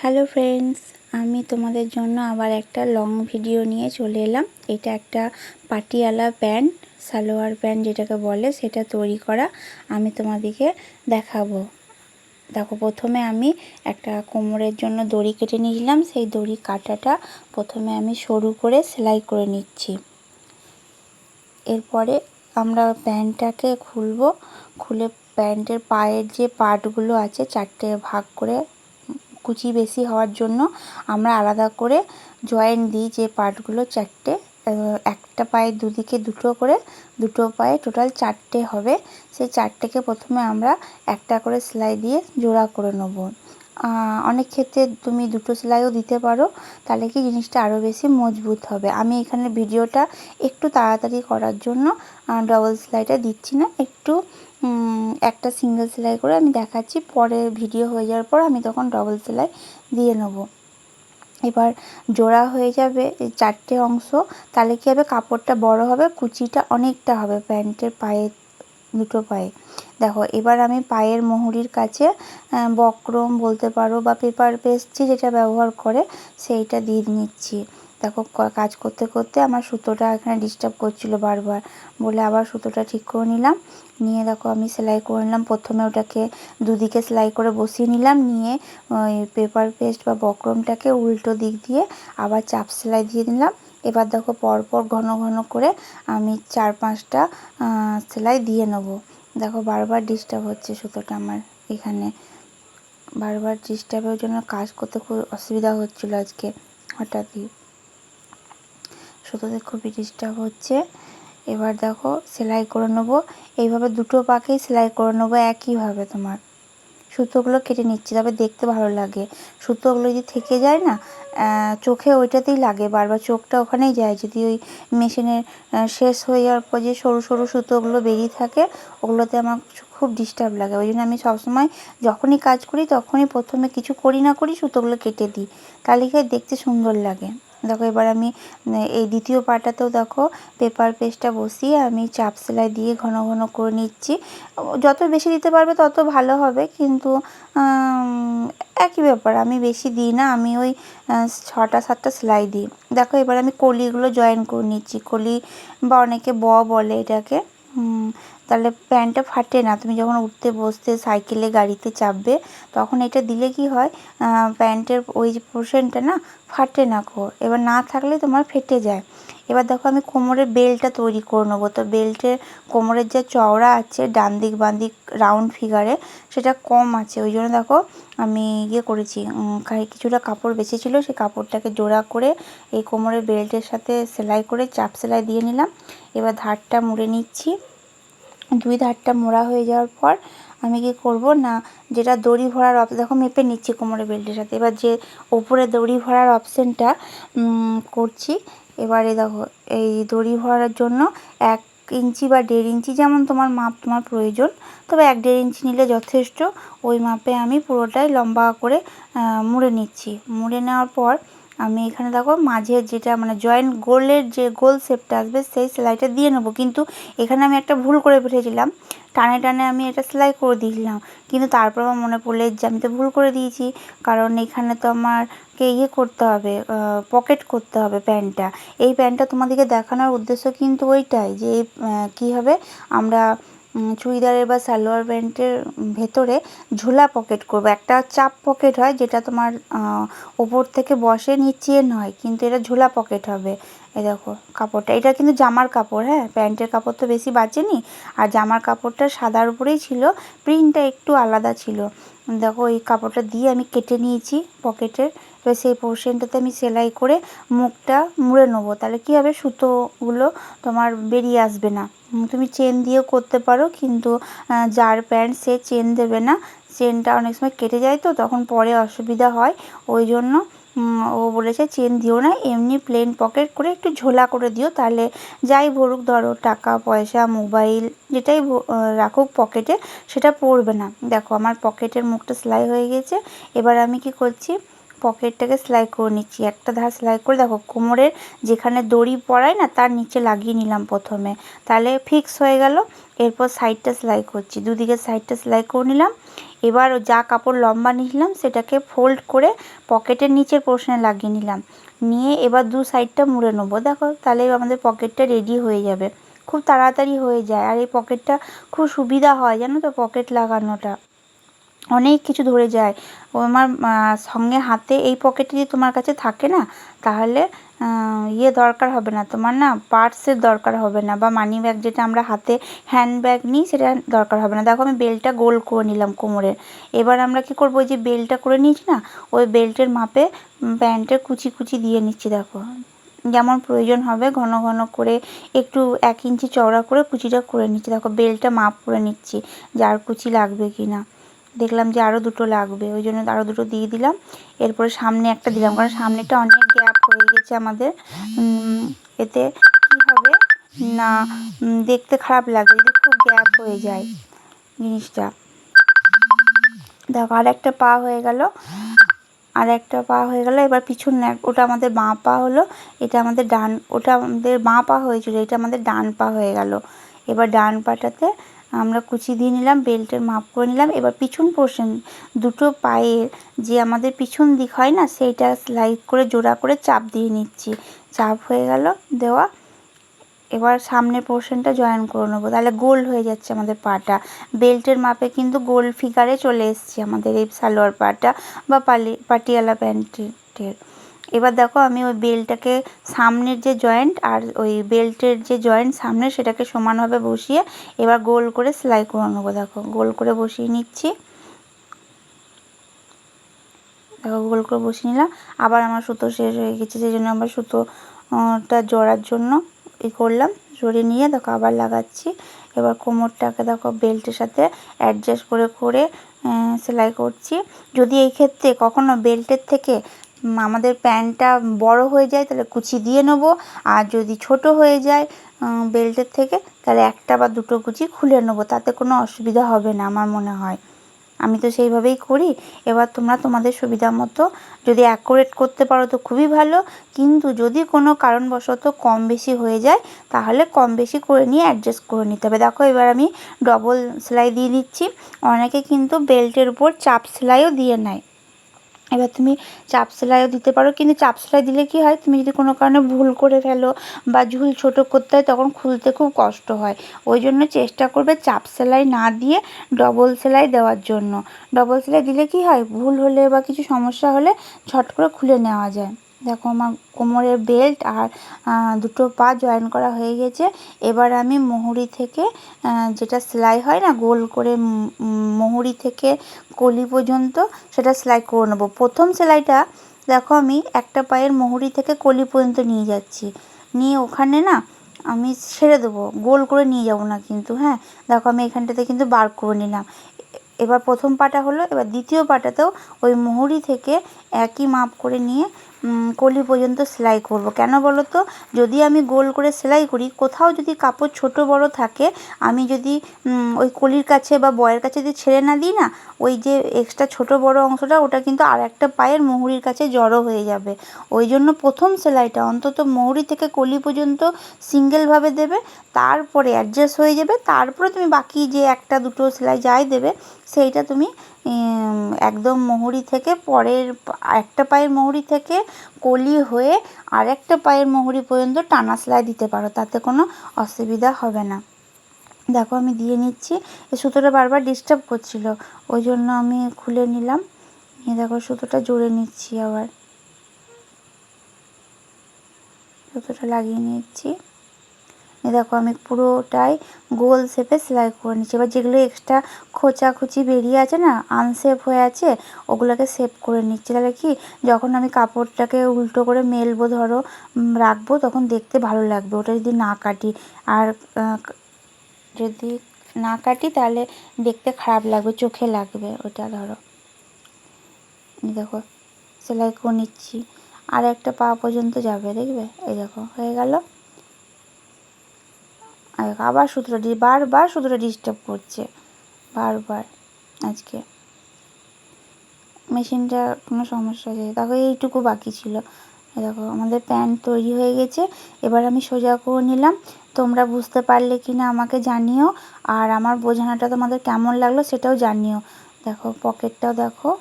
Hello friends আমি তোমাদের জন্য আবার একটা লং ভিডিও নিয়ে চলে এলাম। এটা একটা পাটিয়ালা প্যান্ট সালোয়ার প্যান্ট যেটাকে বলে, সেটা তৈরি করা। আমি তোমাদেরকে দেখাবো। দেখো, প্রথমে আমি একটা কোমরের জন্য দড়ি কেটে নিয়েছিলাম। সেই দড়ি কাটাটা প্রথমে আমি সরু করে সেলাই করে নিচ্ছি। এরপরে আমরা প্যান্টটাকে খুলবো। খুলে প্যান্টের পায়ের যে পার্টগুলো আছে, চারটে ভাগ করে কুচি বেশি হওয়ার জন্য আমরা আলাদা করে জয়েন্ট দিই যে পার্টগুলো চারটে একটা পায়ে দুদিকে দুটো করে, দুটো পায়ে টোটাল চারটে হবে। সেই চারটেকে প্রথমে আমরা একটা করে সেলাই দিয়ে জোড়া করে নেব। অনেক ক্ষেত্রে তুমি দুটো সেলাইও দিতে পারো, তাহলে কি জিনিসটা আরও বেশি মজবুত হবে। আমি এখানে ভিডিওটা একটু তাড়াতাড়ি করার জন্য ডবল সেলাইটা দিচ্ছি না, একটু একটা সিঙ্গেল সেলাই করে আমি দেখাচ্ছি, পরে ভিডিও হয়ে যাওয়ার পর আমি তখন ডবল সেলাই দিয়ে নেব। এবার জোড়া হয়ে যাবে চারটে অংশ, তাহলে কী হবে? কাপড়টা বড় হবে, কুচিটা অনেকটা হবে প্যান্টের পায়ে, দুটো পায়ে। দেখো, এবার আমি পায়ের মুহুরির কাছে বক্রম বলতে পারো বা পেপার পেস্ট্রি যেটা ব্যবহার করে, সেইটা দিয়ে নিচ্ছি। দেখো কাজ করতে করতে আমার সুতোটা এখানে ডিস্টার্ব করছিল বারবার। বলে আবার সুতোটা ঠিক করে নিলাম। নিয়ে দেখো, আমি সেলাই করে নিলাম। প্রথমে ওটাকে দুদিকে সেলাই করে বসিয়ে নিলাম। নিয়ে ওই পেপার পেস্ট বা বক্রমটাকে উল্টো দিক দিয়ে আবার চাপ সেলাই দিয়ে নিলাম এবার দেখো, পরপর ঘন ঘন করে আমি চার পাঁচটা সেলাই দিয়ে নেব। দেখো বারবার ডিস্টার্ব হচ্ছে সুতোটা আমার এখানে। বারবার ডিস্টার্বের জন্য কাজ করতে খুব অসুবিধা হচ্ছিল আজকে হঠাৎই। সুতোতে খুবই ডিস্টার্ব হচ্ছে। এবার দেখো সেলাই করে নেব। এইভাবে দুটো পাকেই সেলাই করে নেব একইভাবে তোমার। সুতোগুলো কেটে নিচ্ছি, তবে দেখতে ভালো লাগে। সুতোগুলো যদি থেকে যায় না চোখে ওইটাতেই লাগে। বারবার চোখটা ওখানেই যায়। যদি ওই মেশিনের শেষ হয়ে যাওয়ার পর যে সরু সরু সুতোগুলো বেরিয়ে থাকে, ওগুলোতে আমার খুব ডিস্টার্ব লাগে। ওই জন্য আমি সবসময় যখনই কাজ করি, তখনই প্রথমে কিছু করি না করি সুতোগুলো কেটে দিই। তাহলে দেখতে সুন্দর লাগে। দেখো, এবার আমি এই দ্বিতীয় পাটাতেও দেখো পেপার পেস্টটা বসিয়ে আমি চাপ সেলাই দিয়ে ঘন ঘন করে নিচ্ছি। যত বেশি দিতে পারবে তত ভালো হবে, কিন্তু একই ব্যাপার, আমি বেশি দিই না, আমি ওই ছটা সাতটা সেলাই দিই। দেখো, এবার আমি কলিগুলো জয়েন করে নিচ্ছি। কলি বা অনেকে ব বলে এটাকে তাহলে প্যান্টটা ফাটে না। তুমি যখন উঠতে, বসতে, সাইকেলে, গাড়িতে চাপবে, তখন এটা দিলে কি হয়? প্যান্টের ওই যে পোর্শনটা না, ফাটে না কো। এবার না থাকলে তোমার ফেটে যায়। এবার দেখো আমি কোমরের বেল্টটা তৈরি করে নেব। তো বেল্টের কোমরের যে চওড়া আছে, ডান দিক, বাঁ দিক, রাউন্ড ফিগারে, সেটা কম আছে। ওই জন্য দেখো আমি ইয়ে করেছি কিছুটা কাপড় বেঁচেছিলো সেই কাপড়টাকে জোড়া করে এই কোমরের বেল্টের সাথে সেলাই করে, চাপ সেলাই দিয়ে নিলাম। এবার ধারটা মুড়ে নিচ্ছি। দুই ধারটা মোড়া হয়ে যাওয়ার পর আমি কি করব? না, যেটা দড়ি ভরার অপ দেখো মেপে নিচ্ছি কোমরে বেল্টের সাথে। এবার যে ওপরে দড়ি ভরার অপশানটা করছি, এবারে দেখো, এই দড়ি ভরার জন্য এক ইঞ্চি বা দেড় ইঞ্চি যেমন তোমার মাপ তোমার প্রয়োজন, তবে এক দেড় ইঞ্চি নিলে যথেষ্ট। ওই মাপে আমি পুরোটাই লম্বা করে মুড়ে নিচ্ছি। মুড়ে নেওয়ার পর আমি এখানে দেখো মাঝের যেটা মানে জয়েন্ট গোলের যে গোল শেপটা আসবে, সেই সেলাইটা দিয়ে নেব। কিন্তু এখানে আমি একটা ভুল করে ফেলেছিলাম। টানে টানে আমি এটা সেলাই করে দিয়েছিলাম। কিন্তু তারপর আমার মনে পড়লে যে আমি তো ভুল করে দিয়েছি। কারণ এখানে তো আমারকে ইয়ে করতে হবে পকেট করতে হবে প্যান্টটা। এই প্যান্টটা তোমাদেরকে দেখানোর উদ্দেশ্য কিন্তু ওইটাই যে কী হবে? আমরা চুড়িদারের বা সালোয়ার প্যান্টের ভেতরে ঝোলা পকেট করব। একটা চাপ পকেট হয় যেটা তোমার ওপর থেকে বসে, নিচে নয়, কিন্তু এটা ঝোলা পকেট হবে। এই দেখো কাপড়টা, এটা কিন্তু জামার কাপড় হ্যাঁ? প্যান্টের কাপড় তো বেশি বাঁচেনি আর জামার কাপড়টা সাদার উপরেই ছিল, প্রিন্টটা একটু আলাদা ছিল। দেখো এই কাপড়টা দিয়ে আমি কেটে নিয়েছি পকেটের। এবার সেই পোর্শনটাতে আমি সেলাই করে মুখটা মুড়ে নেব। তাহলে কী হবে? সুতোগুলো তোমার বেরিয়ে আসবে না। তুমি চেন দিয়েও করতে পারো, কিন্তু যার প্যান্ট সে চেন দেবে না চেনটা অনেক সময় কেটে যায় তো, তখন পরে অসুবিধা হয়। ওই জন্য ও বলেছে চেন দিও না, এমনি প্লেন পকেট করে একটু ঝোলা করে দিও, তাহলে যাই ভরুক ধরো টাকা, পয়সা মোবাইল যেটাই রাখুক পকেটে সেটা পড়বে না। দেখো, আমার পকেটের মুখটা সেলাই হয়ে গেছে। এবার আমি কি করছি? পকেটটাকে সেলাই করে নিচ্ছি। একটা ধার সেলাই করে দেখো, কোমরের যেখানে দড়ি পড়ায় না, তার নিচে লাগিয়ে নিলাম প্রথমে। তাহলে ফিক্স হয়ে গেল, এরপর সাইডটা সেলাই করছি। দুদিকে সাইডটা সেলাই করে নিলাম। এবার যা কাপড় লম্বা নিলাম সেটাকে ফোল্ড করে পকেটের নিচের পোর্শনে লাগিয়ে নিলাম। নিয়ে এবার দু সাইডটা মুড়ে নেব। দেখো, তাহলে আমাদের পকেটটা রেডি হয়ে যাবে। খুব তাড়াতাড়ি হয়ে যায়। আর এই পকেটটা খুব সুবিধা হয়, জানো তো, পকেট লাগানোটা। অনেক কিছু ধরে যায়। ও আমার সঙ্গে হাতে এই পকেটে যদি তোমার কাছে থাকে না, তাহলে ইয়ে দরকার হবে না। তোমার না পার্সের দরকার হবে না, বা মানি ব্যাগ যেটা আমরা হাতে হ্যান্ড ব্যাগ নিই, সেটা দরকার হবে না। দেখো, আমি বেলটা গোল করে নিলাম কোমরের। এবার আমরা কী করব যে বেলটা করে নিয়েছি না, ওই বেল্টের মাপে প্যান্টের কুচি কুচি দিয়ে নিচ্ছি, দেখো। যেমন প্রয়োজন হবে, ঘন ঘন করে একটু এক ইঞ্চি চওড়া করে কুচিটা করে নিচ্ছি। দেখো বেলটা মাপ করে নিচ্ছি, যার কুচি লাগবে কি না দেখলাম যে আরও দুটো লাগবে, ওই জন্য আরও দুটো দিয়ে দিলাম। এরপরে সামনে একটা দিলাম, কারণ সামনেটা অনেক গ্যাপ হয়ে গেছে আমাদের। এতে কী হবে? না দেখতে খারাপ লাগবে যদি খুব গ্যাপ হয়ে যায় জিনিসটা। দেখো আর একটা পা হয়ে গেল। আর একটা পা হয়ে গেল, এবার পিছন ওটা আমাদের বাঁ পা হলো, এটা আমাদের ডান, ওটা আমাদের বাঁ পা হয়েছিল, এটা আমাদের ডান পা হয়ে গেল। এবার ডান পাটাতে আমরা কুচি দিয়ে নিলাম, বেল্টের মাপ করে নিলাম। এবার পিছন পোর্শন দুটো পায়ের যে আমাদের পিছন দিক হয় না, সেইটা স্লাইড করে জোড়া করে চাপ দিয়ে নিচ্ছি। চাপ হয়ে গেল, দেওয়া। এবার সামনের পোর্শনটা জয়েন করে নেব। তাহলে গোল হয়ে যাচ্ছে আমাদের পাটা। বেল্টের মাপে কিন্তু গোল ফিগারে চলে এসছে আমাদের এই সালোয়ার পাটা বা পালি, পাটিয়ালা প্যান্টের। এবার দেখো আমি ওই বেলটাকে সামনের যে জয়েন্ট আর ওই বেল্টের যে জয়েন্ট সামনে সেটাকে সমানভাবে বসিয়ে এবার গোল করে সেলাই করে নেব, দেখো। গোল করে বসিয়ে নিচ্ছি। দেখো, গোল করে বসিয়ে নিলাম। আবার আমার সুতো শেষ হয়ে গেছে, সেই জন্য আমার সুতোটা জড়ার জন্য ই করলাম, জড়িয়ে নিয়ে দেখো আবার লাগাচ্ছি। এবার কোমরটাকে দেখো বেল্টের সাথে অ্যাডজাস্ট করে করে সেলাই করছি। যদি এই ক্ষেত্রে কখনো বেল্টের থেকে আমাদের প্যান্টটা বড় হয়ে যায় তাহলে কুচি দিয়ে নেব। আর যদি ছোট হয়ে যায় বেল্টের থেকে, তাহলে একটা বা দুটো কুচি খুলে নেব। তাতে কোনো অসুবিধা হবে না আমার মনে হয়। আমি তো সেইভাবেই করি। এবার তোমরা তোমাদের সুবিধা মতো যদি অ্যাকোরেট করতে পারো তো খুবই ভালো। কিন্তু যদি কোনো কারণবশত কম বেশি হয়ে যায়, তাহলে কম বেশি করে নিয়ে অ্যাডজাস্ট করে নিতে হবে। দেখো, এবার আমি ডবল সেলাই দিয়ে দিচ্ছি। অনেকে কিন্তু বেল্টের উপর চাপ সেলাইও দিয়ে নেয়। এবার তুমি চাপ সেলাইও দিতে পারো, কিন্তু চাপ সেলাই দিলে কি হয়, তুমি যদি কোনো কারণে ভুল করে ফেলো বা ঝুল ছোট করতে হয়, তখন খুলতে খুব কষ্ট হয়। ওই জন্য চেষ্টা করবে চাপ সেলাই না দিয়ে ডবল সেলাই দেওয়ার জন্য। ডবল সেলাই দিলে কি হয়, ভুল হলে বা কিছু সমস্যা হলে ছট করে খুলে নেওয়া যায়। দেখো আমার কোমরের বেল্ট আর দুটো পা জয়েন করা হয়ে গেছে। এবার আমি মোহুরি থেকে যেটা সেলাই হয় না, গোল করে মোহুরি থেকে কলি পর্যন্ত সেটা সেলাই করে নেব। প্রথম সেলাইটা দেখো আমি একটা পায়ের মোহুরি থেকে কলি পর্যন্ত নিয়ে যাচ্ছি। নিয়ে ওখানে না আমি ছেড়ে দেবো, গোল করে নিয়ে যাব না কিন্তু হ্যাঁ? দেখো আমি এখানটাতে কিন্তু বার করে নিলাম। এবার প্রথম পাটা হলো, এবার দ্বিতীয় পাটাতেও ওই মোহুরি থেকে একই মাপ করে নিয়ে কলি পর্যন্ত সেলাই করব। কেন বলো তো যদি আমি গোল করে সেলাই করি, কোথাও যদি কাপড় ছোট বড় থাকে, আমি যদি ওই কলির কাছে বা বয়ের কাছে যদি ছেড়ে না দিই না, ওই যে এক্সট্রা ছোট বড় অংশটা, ওটা কিন্তু আর একটা পায়ের মুহুরির কাছে জড়ো হয়ে যাবে। ওই জন্য প্রথম সেলাইটা, অন্তত মুহুরি থেকে কলি পর্যন্ত সিঙ্গেলভাবে দেবে, তারপরে অ্যাডজাস্ট হয়ে যাবে, তারপরে তুমি বাকি যে একটা দুটো সেলাই যাই দেবে, সেইটা তুমি একদম মোহুরি থেকে পরের একটা পায়ের মোহুরি থেকে কলি হয়ে আরেকটা পায়ের মোহুরি পর্যন্ত টানা সেলাই দিতে পারো, তাতে কোনো অসুবিধা হবে না। দেখো আমি দিয়ে নিচ্ছি এই সুতোটা বারবার ডিস্টার্ব করছিল, ওই জন্য আমি খুলে নিলাম। নিয়ে দেখো সুতোটা জোরে নিচ্ছি আবার। সুতোটা লাগিয়ে নিচ্ছি। দেখো আমি পুরোটাই গোল শেপে সেলাই করে নিচ্ছি। এবার যেগুলো এক্সট্রা খোঁচাখুচি বেরিয়ে আছে না আনশেপ হয়ে আছে, ওগুলোকে শেপ করে নিচ্ছি। তাহলে কি, যখন আমি কাপড়টাকে উল্টো করে মেলবো ধরো রাখব, তখন দেখতে ভালো লাগবে। ওটা যদি না কাটি, আর যদি না কাটি, তাহলে দেখতে খারাপ লাগবে, চোখে লাগবে ওটা ধরো। দেখো, সেলাই করে নিচ্ছি। আর একটা পা পর্যন্ত যাবে, দেখবে? এই দেখো, হয়ে গেল। আবার সুতোটা বারবার সুতোটা ডিস্টার্ব করছে। বারবার আজকে। মেশিনটা কোনো সমস্যা হয়েছে দেখো, এইটুকু বাকি ছিল। দেখো, আমাদের প্যান্ট তৈরি হয়ে গেছে। এবার আমি সোজা করে নিলাম। তোমরা বুঝতে পারলে কি না আমাকে জানিও। আর আমার বোঝানোটা তোমাদের কেমন লাগল সেটাও জানিও। দেখো, পকেটটাও দেখো।